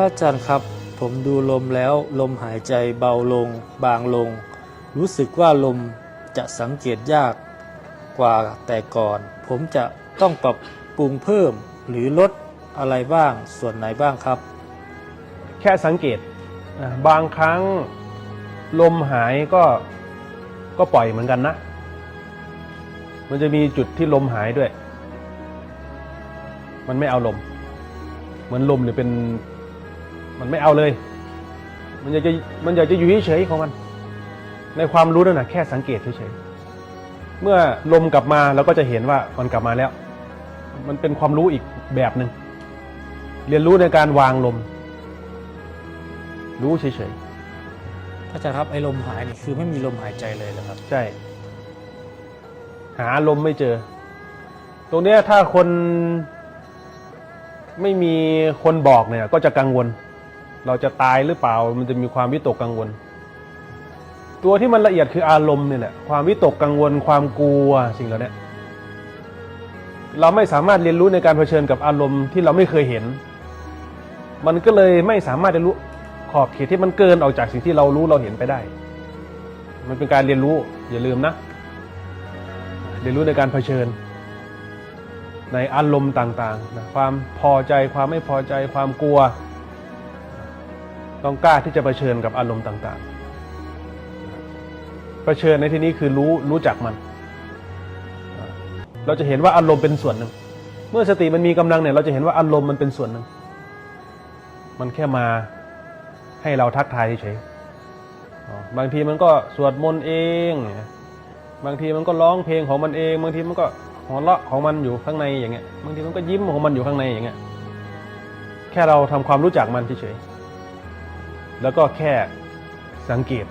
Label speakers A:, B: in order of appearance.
A: ระอาจารย์ครับ ผมดูลมแล้วลมหายใจเบาลง บางลง รู้สึกว่าลมจะสังเกตยากกว่าแต่ก่อน ผมจะต้องปรับปรุงเพิ่มหรือลดอะไรบ้างส่วนไหนบ้างครับ
B: แค่สังเกตอะบางครั้งลมหายก็ก็ปล่อยเหมือนกันนะ มันจะมีจุดที่ลมหายด้วย มันไม่เอาลม เหมือนลมเนี่ยเป็น มันไม่เอาเลย มันอยากจะมันอยากจะอยู่เฉยๆของมัน ในความรู้นั่นนะแค่สังเกตเฉยๆเมื่อลมกลับมาเราก็จะเห็นว่ามันกลับมาแล้ว มันเป็นความรู้อีกแบบหนึ่งเรียนรู้ในการวางลม รู้เฉย
A: พระอาจารย์ครับไอ้ลมหายนี่คือไม่มีลมหายใจเลยเหรอครับ
B: ๆใช่ หาลมไม่เจอ ตรงเนี้ยถ้าคนไม่มีคนบอกเนี่ยก็จะกังวล เราจะตายหรือเปล่ามันจะมีความวิตกกังวล ตัวที่มันละเอียดคืออารมณ์เนี่ยแหละความวิตกกังวล ความกลัวสิ่งเหล่านี้เราไม่สามารถเรียนรู้ในการเผชิญกับอารมณ์ที่เราไม่เคยเห็น มันก็เลยไม่สามารถเรียนรู้ขอบเขตที่มันเกินออกจากสิ่งที่เรารู้เราเห็นไปได้ มันเป็นการเรียนรู้อย่าลืมนะ เรียนรู้ในการเผชิญ ในอารมณ์ต่างๆนะความพอใจความไม่พอใจความกลัว ต้องกล้าที่จะเผชิญกับอารมณ์ต่างๆเผชิญในที่นี้คือรู้รู้จักมัน เราจะเห็นว่าอารมณ์เป็นส่วนหนึ่ง เมื่อสติมันมีกำลังเนี่ย เราจะเห็นว่าอารมณ์มันเป็นส่วนหนึ่ง มันแค่มาให้เราทักทายเฉยๆบางทีมันก็สวดมนต์เอง บางทีมันก็ร้องเพลงของมันเอง บางทีมันก็หัวเราะของมันอยู่ข้างในอย่างเงี้ย บางทีมันก็ยิ้มของมันอยู่ข้างในอย่างเงี้ย แค่เราทำความรู้จักมันเฉยๆ แล้วก็แค่สังเกต